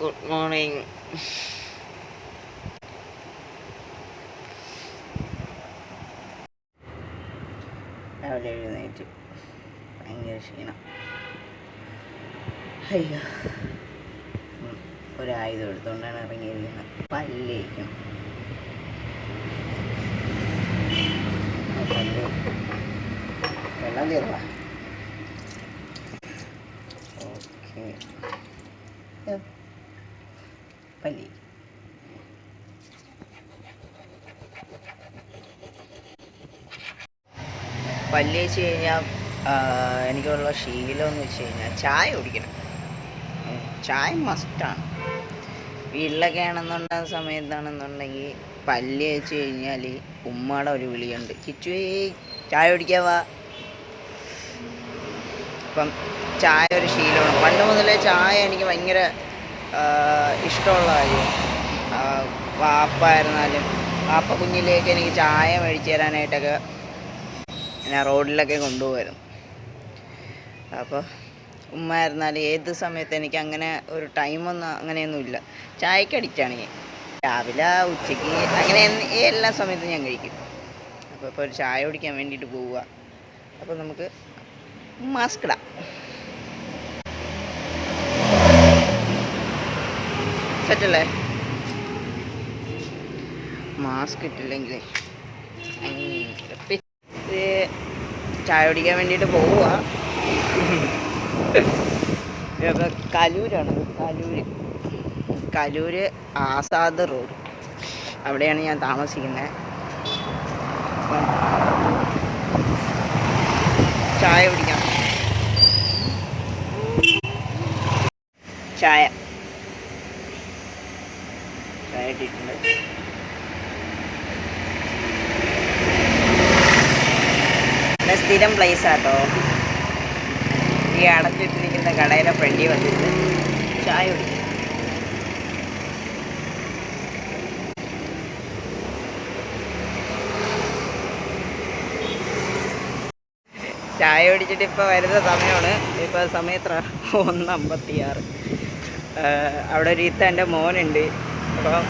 Good morning രാവിലെ എഴുന്നേറ്റ്. ഭയങ്കര ക്ഷീണം. അയ്യോ. ഒരായുധം എടുത്തുകൊണ്ടാണ് ഇറങ്ങിയിരിക്കുന്നത്. പല്ലേക്കും. പല്ല്. വെള്ളം തീർവാ ഓക്കെ പല്ലി പല്ല് വെച്ച് കഴിഞ്ഞാൽ എനിക്കുള്ള ശീലം എന്ന് വെച്ച് കഴിഞ്ഞാൽ ചായ കുടിക്കണം. ചായ മസ്റ്റാണ് വീട്ടിലൊക്കെ ആണെന്നുണ്ടാകുന്ന സമയത്താണെന്നുണ്ടെങ്കിൽ പല്ല് വെച്ച് കഴിഞ്ഞാൽ ഉമ്മയുടെ ഒരു വിളിയുണ്ട്. കിച്ചുവേ ചായ കുടിക്കാവാ ഇപ്പം ചായ ഒരു ശീലമാണ്. പണ്ട് മുതലേ ചായ എനിക്ക് ഭയങ്കര ഇഷ്ടമുള്ള കാര്യം വാപ്പായിരുന്നാലും വാപ്പ കുഞ്ഞിലേക്ക് എനിക്ക് ചായ മേടിച്ചു തരാനായിട്ടൊക്കെ ഞാൻ റോഡിലൊക്കെ കൊണ്ടുപോകുമായിരുന്നു അപ്പോൾ ഉമ്മ ആയിരുന്നാലും ഏത് സമയത്ത് എനിക്ക് അങ്ങനെ ഒരു ടൈമൊന്നും അങ്ങനെയൊന്നും ഇല്ല. ചായക്ക് അടിച്ചാണ് ഞാൻ. രാവിലെ ഉച്ചയ്ക്ക് അങ്ങനെ എല്ലാ സമയത്തും ഞാൻ കഴിക്കും. അപ്പോൾ ഇപ്പോൾ ഒരു ചായ കുടിക്കാൻ വേണ്ടിയിട്ട് പോവുക. അപ്പോൾ നമുക്ക് മാസ്ക് ഇടാം. സെറ്റല്ലേ മാസ്ക് ഇട്ടില്ലെങ്കിൽ ചായ കുടിക്കാൻ വേണ്ടിയിട്ട് പോവുക കലൂരാണ്. കലൂര്. കലൂര് ആസാദ് റോഡ്. അവിടെയാണ് ഞാൻ താമസിക്കുന്നത് ചായ കുടിക്കാം. ചായ. ചായ ഇട്ടിട്ടുണ്ട്. സ്ഥിരം പ്ലേസ് ആട്ടോ. ഈ അടച്ചിട്ടിരിക്കുന്ന കടയിലെ ഫ്രണ്ടി വന്നിട്ട് ചായ കുടിക്കും. ചായ കുടിച്ചിട്ട് ഇപ്പോൾ വരുന്ന സമയമാണ്. ഇപ്പോൾ സമയം എത്ര? ഒന്ന് അമ്പത്തിയാറ് അവിടെ ഒരു ഇത്ത എന്റെ മോനുണ്ട്. അപ്പം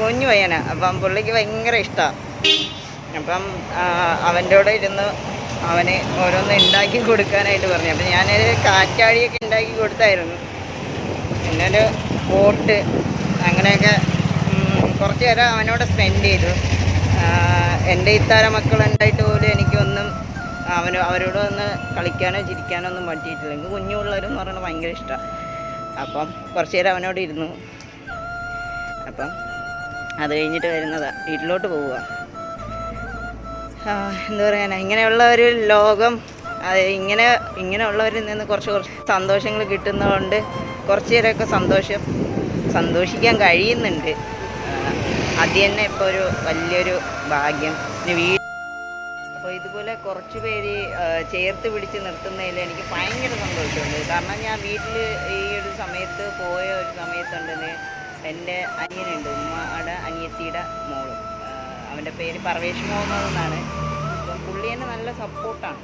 കുഞ്ഞു പയ്യനാണ് അപ്പം പുള്ളിക്ക് ഭയങ്കര ഇഷ്ടമാണ് അപ്പം അവന്റെ കൂടെ ഇരുന്ന് അവന് ഓരോന്ന് ഉണ്ടാക്കി കൊടുക്കാനായിട്ട് പറഞ്ഞു. അപ്പം ഞാനൊരു കാറ്റാടിയൊക്കെ ഉണ്ടാക്കി കൊടുത്തായിരുന്നു. പിന്നെ ഒരു ബോട്ട് അങ്ങനെയൊക്കെ കുറച്ച് നേരം അവനോട് സ്പെൻഡ് ചെയ്തു. എന്റെ ഇത്താര മക്കളുണ്ടായിട്ട് പോലും എനിക്കൊന്നും അവന് അവരോട് ഒന്ന് കളിക്കാനോ ചിരിക്കാനോ ഒന്നും പറ്റിയിട്ടില്ല. എനിക്ക് കുഞ്ഞു എന്ന് പറയുന്നത് ഭയങ്കര ഇഷ്ടമാണ് അപ്പം കുറച്ച് നേരം അവനോട് ഇരുന്നു. അപ്പം അത് കഴിഞ്ഞിട്ട് വരുന്നതാണ് വീട്ടിലോട്ട് പോവുക. എന്താ പറയാനാ ഇങ്ങനെയുള്ള ഒരു ലോകം ഇങ്ങനെ ഇങ്ങനെയുള്ളവരിൽ നിന്ന് കുറച്ച് കുറച്ച് സന്തോഷങ്ങൾ കിട്ടുന്നതുകൊണ്ട് കുറച്ച് പേരൊക്കെ സന്തോഷം സന്തോഷിക്കാൻ കഴിയുന്നുണ്ട്. അത് തന്നെ ഇപ്പോൾ ഒരു വലിയൊരു ഭാഗ്യം. വീ അപ്പോൾ ഇതുപോലെ കുറച്ച് പേര് ചേർത്ത് പിടിച്ച് നിർത്തുന്നതിൽ എനിക്ക് ഭയങ്കര സന്തോഷമുണ്ട്. കാരണം ഞാൻ വീട്ടിൽ ഈ ഒരു സമയത്ത് പോയ ഒരു സമയത്തുണ്ടെന്ന് എന്റെ അനിയനുണ്ട് ഉമ്മയുടെ അനിയത്തിയുടെ മോൾ. അവന്റെ പേര് പർവേഷ് മോഹൻ എന്നാണ്. അപ്പം പുള്ളി നല്ല സപ്പോർട്ടാണ്.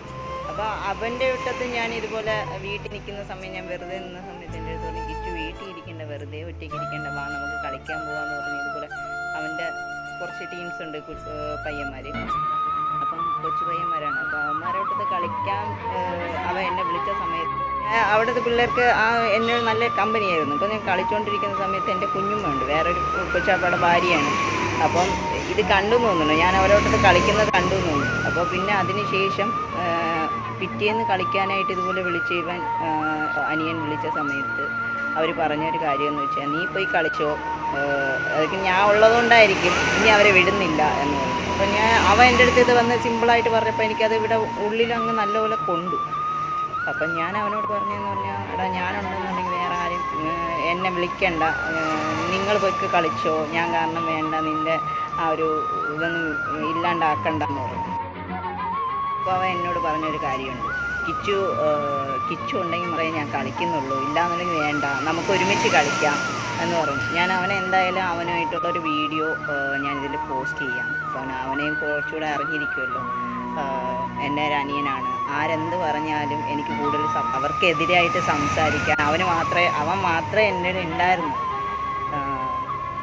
അപ്പോൾ അവന്റെ വിട്ടത്ത് ഞാൻ ഇതുപോലെ വീട്ടിൽ നിൽക്കുന്ന സമയം ഞാൻ വെറുതെ നിന്ന സമയത്ത് എന്റെ അടുത്ത് പറഞ്ഞു കിച്ചു വീട്ടിൽ ഇരിക്കേണ്ട വെറുതെ ഒറ്റയ്ക്ക് ഇരിക്കേണ്ട വാ നമുക്ക് കളിക്കാൻ പോകാമെന്ന് പറഞ്ഞു ഇതുപോലെ അവന്റെ കുറച്ച് ടീംസ് ഉണ്ട് പയ്യന്മാർ അപ്പം കൊച്ചു പയ്യന്മാരാണ്. അപ്പോൾ അവന്മാരോട്ടത്ത് കളിക്കാൻ അവ എന്നെ വിളിച്ച സമയത്ത് അവിടുത്തെ പിള്ളേർക്ക് ആ എന്നെ നല്ല കമ്പനിയായിരുന്നു അപ്പോൾ ഞാൻ കളിച്ചുകൊണ്ടിരിക്കുന്ന സമയത്ത് എന്റെ കുഞ്ഞുമ്മയുണ്ട്. വേറൊരു കൊച്ചാപ്പയുടെ ഭാര്യയാണ്. അപ്പം ഇത് കണ്ടു തോന്നുന്നു ഞാൻ അവരോട്ടത് കളിക്കുന്നത് കണ്ടു തോന്നുന്നു അപ്പോൾ പിന്നെ അതിന് ശേഷം ഏഹ്, പിറ്റേന്ന് കളിക്കാനായിട്ട് ഇതുപോലെ വിളിച്ച് ഇവൻ അനിയൻ വിളിച്ച സമയത്ത് അവർ പറഞ്ഞൊരു കാര്യം എന്ന് വെച്ചാൽ നീ പോയി കളിച്ചോ. അതൊക്കെ ഞാൻ ഉള്ളതുകൊണ്ടായിരിക്കും ഇനി അവരെ വിടുന്നില്ല എന്ന് പറഞ്ഞു. അപ്പം ഞാൻ അവൻ എന്റെ അടുത്ത് ഇത് വന്ന് സിമ്പിളായിട്ട് പറഞ്ഞപ്പോൾ എനിക്കത് ഇവിടെ ഉള്ളിൽ അങ്ങ് നല്ലപോലെ കൊണ്ടു. അപ്പം ഞാൻ അവനോട് പറഞ്ഞതെന്ന് പറഞ്ഞാൽ എടാ ഞാനുണ്ടെന്നുണ്ടെങ്കിൽ വേറെ ആരും എന്നെ വിളിക്കണ്ട. നിങ്ങൾ പോയിക്ക് കളിച്ചോ. ഞാൻ കാരണം വേണ്ട നിന്റെ ആ ഒരു ഇതൊന്നും ഇല്ലാണ്ടാക്കണ്ടെന്ന് പറഞ്ഞു. അപ്പോൾ അവൻ എന്നോട് പറഞ്ഞൊരു കാര്യമുണ്ട്. കിച്ചു കിച്ചു ഉണ്ടെങ്കിൽ പറയും ഞാൻ കളിക്കുന്നുള്ളൂ. ഇല്ലാന്നുണ്ടെങ്കിൽ വേണ്ട. നമുക്ക് ഒരുമിച്ച് കളിക്കാം. എന്ന് പറഞ്ഞു. ഞാൻ അവനെ എന്തായാലും അവനുമായിട്ടുള്ളൊരു വീഡിയോ ഞാനിതിൽ പോസ്റ്റ് ചെയ്യാം. അവൻ അവനെയും കുറച്ചുകൂടെ അറിഞ്ഞിരിക്കുമല്ലോ. എന്റെ ഒരു അനിയനാണ്. ആരെന്ത് പറഞ്ഞാലും എനിക്ക് കൂടുതൽ അവർക്കെതിരായിട്ട് സംസാരിക്കാൻ അവന് മാത്രമേ അവൻ മാത്രമേ എന്റെ ഉണ്ടായിരുന്നു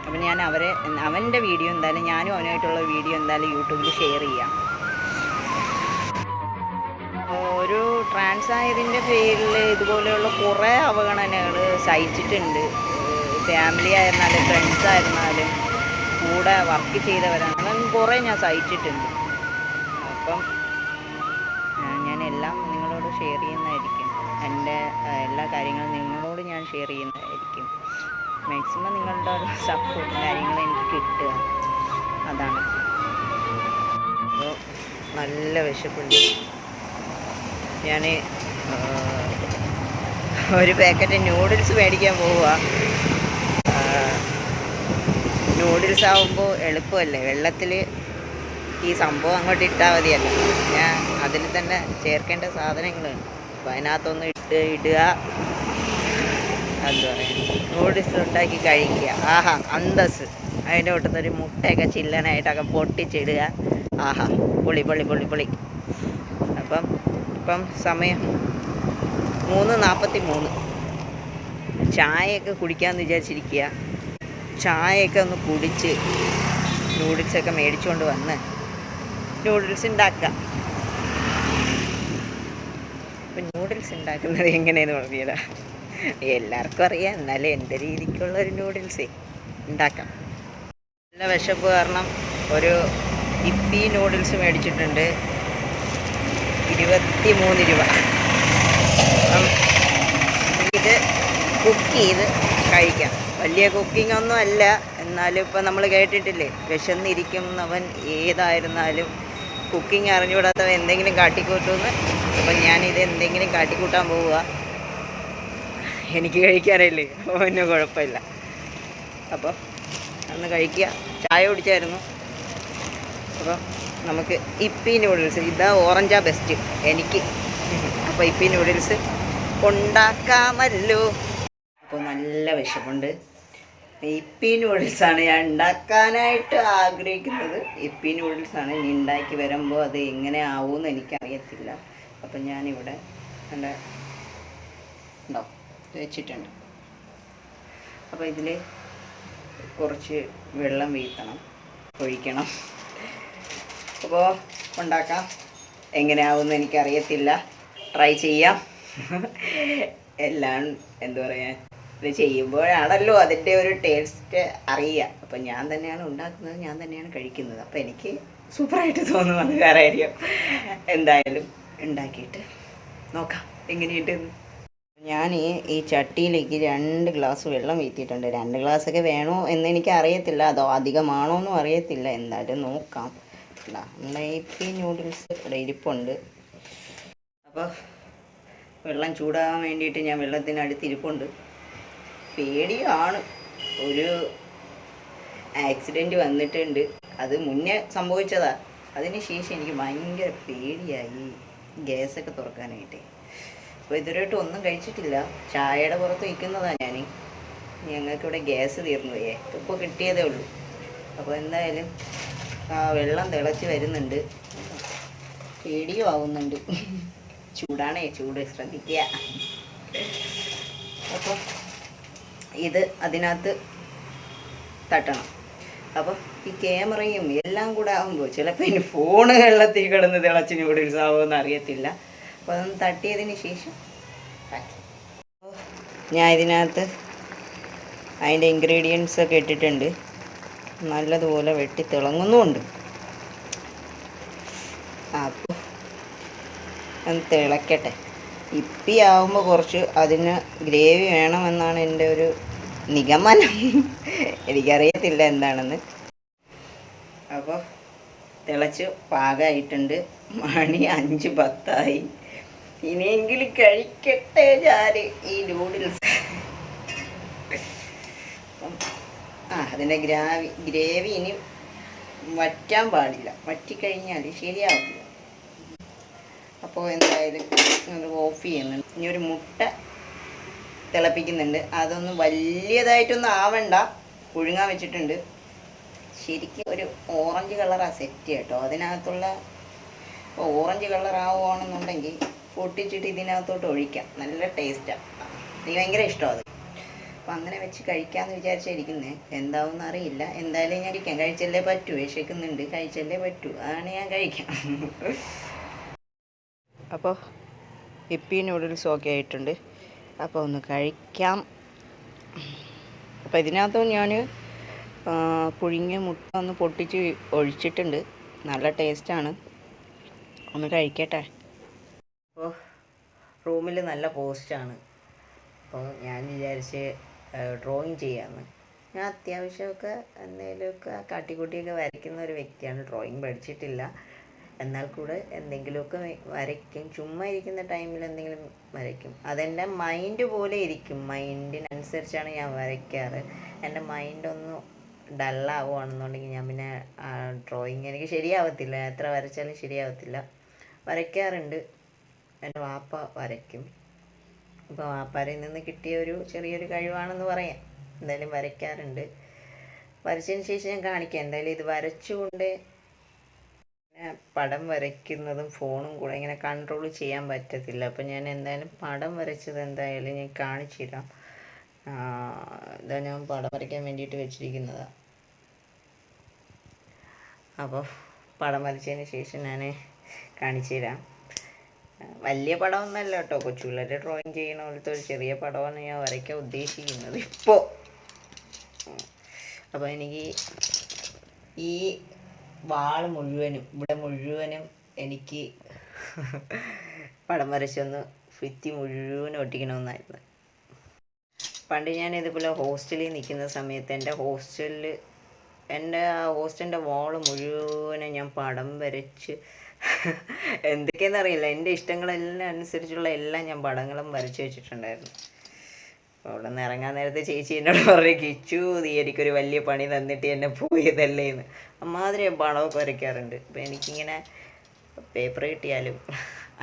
അപ്പം ഞാൻ അവരെ അവന്റെ വീഡിയോ എന്തായാലും ഞാനും അവനായിട്ടുള്ള വീഡിയോ എന്തായാലും യൂട്യൂബിൽ ഷെയർ ചെയ്യാം. ഒരു ട്രാൻസ് ആയതിന്റെ പേരിൽ ഇതുപോലെയുള്ള കുറേ അവഗണനകൾ സഹിച്ചിട്ടുണ്ട്. ഫാമിലി ആയിരുന്നാലും ഫ്രണ്ട്സ് ആയിരുന്നാലും. കൂടെ വർക്ക് ചെയ്തവരാണ്. അങ്ങനെ കുറേ ഞാൻ സഹിച്ചിട്ടുണ്ട്. അപ്പം ഞാനെല്ലാം നിങ്ങളോട് ഷെയർ ചെയ്യുന്നതായിരിക്കും. എന്റെ എല്ലാ കാര്യങ്ങളും നിങ്ങളോട് ഞാൻ ഷെയർ ചെയ്യുന്നതായിരിക്കും. മാക്സിമം നിങ്ങളുടെ ഒരു സപ്പോർട്ടും കാര്യങ്ങളും എനിക്ക് കിട്ടുക. അതാണ്. അപ്പോൾ നല്ല വിശപ്പുണ്ട്. ഞാൻ ഒരു പാക്കറ്റ് നൂഡിൽസ് മേടിക്കാൻ പോവുക നൂഡിൽസ് ആവുമ്പോൾ എളുപ്പമല്ലേ? വെള്ളത്തിൽ ഈ സംഭവം അങ്ങോട്ട് ഇട്ടാൽ മതിയല്ല. ഞാൻ അതിൽ തന്നെ ചേർക്കേണ്ട സാധനങ്ങളുണ്ട് അപ്പോൾ അതിനകത്തൊന്ന് ഇട്ട് ഇടുക. എന്താ പറയുക നൂഡിൽസ് ഉണ്ടാക്കി കഴിക്കുക. ആഹാ അന്തസ് അതിന്റെ കൂട്ടത്തിൽ മുട്ടയൊക്കെ ചില്ലനായിട്ടൊക്കെ പൊട്ടിച്ചിടുക. ആഹാ പൊളി പൊളി പൊളി പൊളി. അപ്പം ഇപ്പം സമയം മൂന്ന് നാൽപ്പത്തി മൂന്ന് ചായയൊക്കെ കുടിക്കാമെന്ന് വിചാരിച്ചിരിക്കുക. ചായയൊക്കെ ഒന്ന് കുടിച്ച് നൂഡിൽസൊക്കെ മേടിച്ചുകൊണ്ട് വന്ന് നൂഡിൽസ് ഉണ്ടാക്കാം അപ്പം നൂഡിൽസ് ഉണ്ടാക്കുന്നത് എങ്ങനെയെന്ന് പറഞ്ഞതാ എല്ലാവർക്കും അറിയാം എന്നാലും എന്റെ രീതിക്കുള്ള ഒരു നൂഡിൽസേ. ഉണ്ടാക്കാം നല്ല വിശപ്പ് കാരണം ഒരു ഇപ്പി നൂഡിൽസ് മേടിച്ചിട്ടുണ്ട്. ഇരുപത്തി മൂന്ന് രൂപ. അപ്പം ഇത് കുക്ക് ചെയ്ത് കഴിക്കാം. വലിയ കുക്കിംഗ് ഒന്നും അല്ല. എന്നാലും ഇപ്പം നമ്മൾ കേട്ടിട്ടില്ലേ? വിശന്നിരിക്കുന്നവൻ ഏതായിരുന്നാലും കുക്കിംഗ് അറിഞ്ഞുകൂടാത്തവൻ എന്തെങ്കിലും കാട്ടിക്കൂട്ടുമെന്ന് അപ്പം ഞാനിത് എന്തെങ്കിലും കാട്ടിക്കൂട്ടാൻ പോവുക. എനിക്ക് കഴിക്കാനല്ലേ? പിന്നെ കുഴപ്പമില്ല. അപ്പോൾ അന്ന് കഴിക്കുക. ചായ കുടിച്ചായിരുന്നു. അപ്പോൾ നമുക്ക് ഇപ്പി നൂഡിൽസ് ഇതാ ഓറഞ്ചാ ബെസ്റ്റ് എനിക്ക്. അപ്പോൾ ഇപ്പി നൂഡിൽസ് ഉണ്ടാക്കാമല്ലോ. അപ്പോൾ നല്ല വിശപ്പുണ്ട്. ഇപ്പി നൂഡിൽസാണ് ഞാൻ ഉണ്ടാക്കാനായിട്ട് ആഗ്രഹിക്കുന്നത്. ഇപ്പി നൂഡിൽസാണ് ഇനി ഉണ്ടാക്കി വരുമ്പോൾ അത് എങ്ങനെ ആവുമെന്ന് എനിക്കറിയത്തില്ല. അപ്പം ഞാനിവിടെ എന്റെ ഉണ്ടോ? വെച്ചിട്ടുണ്ട്. അപ്പോൾ ഇതിൽ കുറച്ച് വെള്ളം വീഴ്ത്തണം ഒഴിക്കണം. അപ്പോൾ ഉണ്ടാക്കാം. എങ്ങനെയാവുമെന്ന് എനിക്കറിയത്തില്ല. ട്രൈ ചെയ്യാം. എല്ലാം എന്താ പറയുക ഇത് ചെയ്യുമ്പോഴാണല്ലോ അതിന്റെ ഒരു ടേസ്റ്റ് അറിയുക. അപ്പം ഞാൻ തന്നെയാണ് ഉണ്ടാക്കുന്നത് ഞാൻ തന്നെയാണ് കഴിക്കുന്നത്. അപ്പം എനിക്ക് സൂപ്പറായിട്ട് തോന്നും അത് വേറെ കാര്യം. എന്തായാലും ഉണ്ടാക്കിയിട്ട് നോക്കാം എങ്ങനെയുണ്ട് ഞാൻ ഈ ചട്ടിയിലേക്ക് രണ്ട് ഗ്ലാസ് വെള്ളം വീത്തിയിട്ടുണ്ട്. രണ്ട് ഗ്ലാസ്സൊക്കെ വേണോ എന്ന് എനിക്ക് അറിയത്തില്ല അതോ അധികമാണോ എന്നും അറിയത്തില്ല. എന്തായാലും നോക്കാം. നമ്മുടെ ഈ നൂഡിൽസ് ഇവിടെ ഇരിപ്പുണ്ട്. അപ്പോൾ വെള്ളം ചൂടാകാൻ വേണ്ടിയിട്ട് ഞാൻ വെള്ളത്തിനടുത്ത് ഇരിപ്പുണ്ട്. പേടിയാണ്. ഒരു ആക്സിഡന്റ് വന്നിട്ടുണ്ട്. അത് മുന്നേ സംഭവിച്ചതാ. അതിന് ശേഷം എനിക്ക് ഭയങ്കര പേടിയായി ഗ്യാസൊക്കെ തുറക്കാനായിട്ട്. അപ്പോൾ ഇതുവരെയായിട്ട് ഒന്നും കഴിച്ചിട്ടില്ല. ചായയുടെ പുറത്ത് വയ്ക്കുന്നതാണ് ഞാൻ ഞങ്ങൾക്കിവിടെ ഗ്യാസ് തീർന്നു. പോയേ ഇപ്പോൾ കിട്ടിയതേ ഉള്ളൂ. അപ്പോൾ എന്തായാലും ആ വെള്ളം തിളച്ച് വരുന്നുണ്ട്. പേടിയും ആവുന്നുണ്ട്. ചൂടാണേ ചൂട്. ശ്രദ്ധിക്കുക. അപ്പോൾ ഇത് അതിനകത്ത് തട്ടണം. അപ്പം ഈ ക്യാമറയും എല്ലാം കൂടെ ആകുമ്പോൾ ചിലപ്പോൾ ഇനി ഫോണ് വെള്ളത്തിൽ കിടന്ന് തിളച്ച് നൂഡിൽസ് ആവുമെന്ന് അറിയത്തില്ല. അപ്പോൾ അതൊന്ന് തട്ടിയതിന് ശേഷം ഞാൻ ഇതിനകത്ത് അതിന്റെ ഇൻഗ്രീഡിയൻസ് ഒക്കെ ഇട്ടിട്ടുണ്ട്. നല്ലതുപോലെ വെട്ടി തിളങ്ങുന്നുമുണ്ട്. അപ്പോൾ ഒന്ന് തിളക്കട്ടെ. ഇപ്പി ആവുമ്പോൾ കുറച്ച് അതിന് ഗ്രേവി വേണമെന്നാണ് എന്റെ ഒരു നിഗമനം. എനിക്കറിയത്തില്ല എന്താണെന്ന്. അപ്പോൾ തിളച്ച് പാകമായിട്ടുണ്ട് മണി അഞ്ച് പത്തായി. ഇനിയെങ്കിലും കഴിക്കട്ടെ ഞാൻ ഈ നൂഡിൽസ് ആ അതിന്റെ ഗ്രാവി ഗ്രേവി ഇനി വറ്റാൻ പാടില്ല. വറ്റിക്കഴിഞ്ഞാൽ ശരിയാവില്ല. അപ്പോൾ എന്തായാലും അത് ഓഫ് ചെയ്യുന്നുണ്ട് ഇനി ഒരു മുട്ട തിളപ്പിക്കുന്നുണ്ട്. അതൊന്നും വലിയതായിട്ടൊന്നും ആവണ്ട. പുഴുങ്ങാൻ വെച്ചിട്ടുണ്ട്. ശരിക്കും ഒരു ഓറഞ്ച് കളറാണ് സെറ്റ് കേട്ടോ അതിനകത്തുള്ള ഓറഞ്ച് കളർ ആവുകയാണെന്നുണ്ടെങ്കിൽ പൊട്ടിച്ചിട്ട് ഇതിനകത്തോട്ട് ഒഴിക്കാം. നല്ല ടേസ്റ്റാണ് എനിക്ക് ഭയങ്കര ഇഷ്ടമാണ് അത്. അപ്പം അങ്ങനെ വെച്ച് കഴിക്കാമെന്ന് വിചാരിച്ചായിരിക്കുന്നത് എന്താവും അറിയില്ല. എന്തായാലും ഞാൻ കഴിക്കാം. കഴിച്ചല്ലേ പറ്റൂ. വിശക്കുന്നുണ്ട്. കഴിച്ചല്ലേ പറ്റൂ. അതാണ് ഞാൻ കഴിക്കാം. അപ്പോൾ ഇപ്പി നൂഡിൽസ് ഒക്കെ ആയിട്ടുണ്ട്. അപ്പോൾ ഒന്ന് കഴിക്കാം. അപ്പോൾ ഇതിനകത്ത് ഞാൻ പുഴുങ്ങിയ മുട്ട ഒന്ന് പൊട്ടിച്ച് ഒഴിച്ചിട്ടുണ്ട്. നല്ല ടേസ്റ്റാണ്. ഒന്ന് കഴിക്കട്ടെ. അപ്പോൾ റൂമിൽ നല്ല പോസ്റ്റാണ്. അപ്പോൾ ഞാൻ വിചാരിച്ച് ഡ്രോയിങ് ചെയ്യാമെന്ന്. ഞാൻ അത്യാവശ്യമൊക്കെ എന്തെങ്കിലുമൊക്കെ കാട്ടിക്കൂട്ടിയൊക്കെ വരയ്ക്കുന്ന ഒരു വ്യക്തിയാണ്. ഡ്രോയിങ് പഠിച്ചിട്ടില്ല. എന്നാൽ കൂടെ എന്തെങ്കിലുമൊക്കെ വരയ്ക്കും. ചുമ്മാ ഇരിക്കുന്ന ടൈമിൽ എന്തെങ്കിലും വരയ്ക്കും. അതെന്റെ മൈൻഡ് പോലെ ഇരിക്കും. മൈൻഡിനനുസരിച്ചാണ് ഞാൻ വരയ്ക്കാറ്. എന്റെ മൈൻഡൊന്ന് ഡള്ളാവുകയാണെന്നുണ്ടെങ്കിൽ ഞാൻ പിന്നെ ഡ്രോയിങ് എനിക്ക് ശരിയാവത്തില്ല. എത്ര വരച്ചാലും ശരിയാവത്തില്ല. വരയ്ക്കാറുണ്ട്. എന്റെ വാപ്പ വരയ്ക്കും. അപ്പോൾ വാപ്പാരിൽ നിന്ന് കിട്ടിയ ഒരു ചെറിയൊരു കഴിവാണെന്ന് പറയാം. എന്തായാലും വരയ്ക്കാറുണ്ട്. വരച്ചതിന് ശേഷം ഞാൻ കാണിക്കാം. എന്തായാലും ഇത് വരച്ചുകൊണ്ട് പടം വരയ്ക്കുന്നതും ഫോണും കൂടെ ഇങ്ങനെ കൺട്രോൾ ചെയ്യാൻ പറ്റത്തില്ല. അപ്പം ഞാൻ എന്തായാലും പടം വരച്ചത് എന്തായാലും ഞാൻ കാണിച്ചു തരാം ഇതാ ഞാൻ പടം വരയ്ക്കാൻ വേണ്ടിയിട്ട് വെച്ചിരിക്കുന്നതാണ് അപ്പോൾ പടം വരച്ചതിന് ശേഷം ഞാൻ കാണിച്ചു തരാം വലിയ പടമൊന്നല്ല കേട്ടോ. കൊച്ചു ഡ്രോയിങ് ചെയ്യണ പോലത്തെ ഒരു ചെറിയ പടമാണ് ഞാൻ വരയ്ക്കാൻ ഉദ്ദേശിക്കുന്നത് ഇപ്പോൾ അപ്പോൾ എനിക്ക് ഈ വാൾ മുഴുവനും ഇവിടെ മുഴുവനും എനിക്ക് പടം വരച്ചൊന്ന് ഭിത്തി മുഴുവനും ഒട്ടിക്കണമെന്നായിരുന്നു. പണ്ട് ഞാൻ ഇതുപോലെ ഹോസ്റ്റലിൽ നിൽക്കുന്ന സമയത്ത് എന്റെ ഹോസ്റ്റലിൽ എന്റെ ഹോസ്റ്റലിന്റെ വാൾ മുഴുവനും ഞാൻ പടം വരച്ച് എന്തൊക്കെയാണെന്ന് അറിയില്ല. എന്റെ ഇഷ്ടങ്ങളെല്ലാം അനുസരിച്ചുള്ള എല്ലാം ഞാൻ പടങ്ങളും വരച്ച് വെച്ചിട്ടുണ്ടായിരുന്നു. അവിടെ നിന്ന് ഇറങ്ങാൻ നേരത്തെ ചേച്ചി എന്നോട് പറഞ്ഞു കിച്ചു നീ എനിക്കൊരു വലിയ പണി തന്നിട്ട് എന്നെ പോയതല്ലേ എന്ന്. അമ്മാതിരി പണവും കുറയ്ക്കാറുണ്ട് അപ്പോൾ എനിക്കിങ്ങനെ പേപ്പർ കിട്ടിയാലും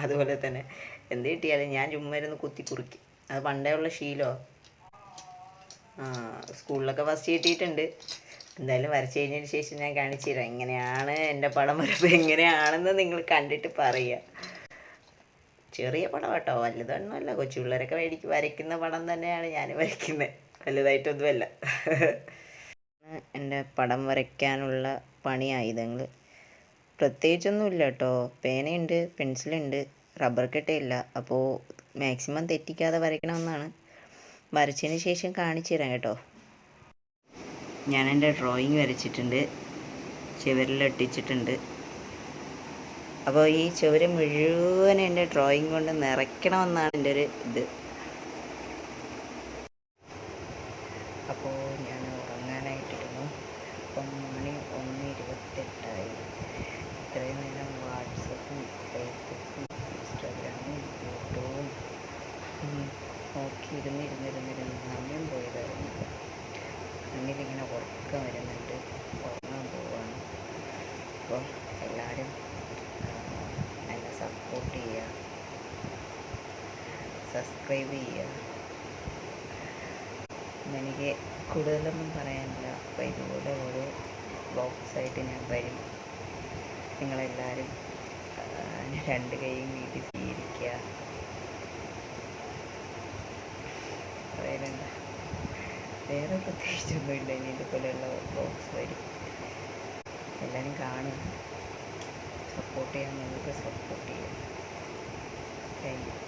അതുപോലെ തന്നെ എന്ത് കിട്ടിയാലും ഞാൻ ചുമ്മാ ഇരുന്ന് കുത്തി കുറിക്കും. അത് പണ്ടേ ഉള്ള ശീലോ? ആ സ്കൂളിലൊക്കെ ഫസ്റ്റ് കിട്ടിയിട്ടുണ്ട്. എന്തായാലും വരച്ച് കഴിഞ്ഞതിന് ശേഷം ഞാൻ കാണിച്ചു തരാം. എങ്ങനെയാണ് എന്റെ പടം വരപ്പ് എങ്ങനെയാണെന്ന് നിങ്ങൾ കണ്ടിട്ട് പറയുക. ചെറിയ പടം കേട്ടോ. വലുതൊന്നുമല്ല. കൊച്ചു പിള്ളേരൊക്കെ മേടിക്ക് വരയ്ക്കുന്ന പടം തന്നെയാണ് ഞാൻ വരയ്ക്കുന്നത്. വലുതായിട്ടൊന്നുമല്ല. എന്റെ പടം വരയ്ക്കാനുള്ള പണി ആയുധങ്ങൾ പ്രത്യേകിച്ചൊന്നുമില്ല കേട്ടോ. പേനയുണ്ട് പെൻസിലുണ്ട് റബ്ബർ കട്ടയില്ല അപ്പോൾ മാക്സിമം തെറ്റിക്കാതെ വരയ്ക്കണമെന്നാണ്. വരച്ചതിന് ശേഷം കാണിച്ചു തരാം കേട്ടോ. ഞാൻ എന്റെ ഡ്രോയിങ് വരച്ചിട്ടുണ്ട്. ചുവരിൽ ഒട്ടിച്ചിട്ടുണ്ട് അപ്പോൾ ഈ ചുവര് മുഴുവൻ എന്റെ ഡ്രോയിങ് കൊണ്ട് നിറയ്ക്കണമെന്നാണ് എന്റെ ഒരു ഇത് അപ്പോൾ ഞാൻ ഉറങ്ങാനായിട്ടിരുന്നു അപ്പം മണി ഒന്ന് ഇരുപത്തെട്ടായി ഇത്രയും നേരം വാട്സപ്പും ഫേസ്ബുക്കും ഇൻസ്റ്റാഗ്രാമും യൂട്യൂബും ഉം, നോക്കി ഇരുന്നിരുന്നിരുന്നിരുന്ന് സമയം പോയതായിരുന്നു കണ്ണിലിങ്ങനെ ഉറക്കം വരുന്നുണ്ട് ഉറങ്ങാൻ പോവാണ് അപ്പോൾ എല്ലാവരും ആ, എന്നെ സപ്പോർട്ട് ചെയ്യുക സബ്സ്ക്രൈബ് ചെയ്യുക. എനിക്ക് കൂടുതലൊന്നും പറയാനില്ല. അപ്പോൾ ഇതുപോലെ ഓരോ ബോക്സായിട്ട് ഞാൻ വരും. നിങ്ങളെല്ലാവരും രണ്ട് കൈയും വീട്ടിൽ സ്വീകരിക്കുക. വേറെന്താ? വേറെ പ്രത്യേകിച്ചൊന്നുമില്ല. ഇനി ഇതുപോലെയുള്ള ബോക്സ് വരും. എല്ലാവരും കാണും. സപ്പോർട്ട് ചെയ്യാൻ നിങ്ങൾക്ക് സപ്പോർട്ട് ചെയ്യാം. Thank you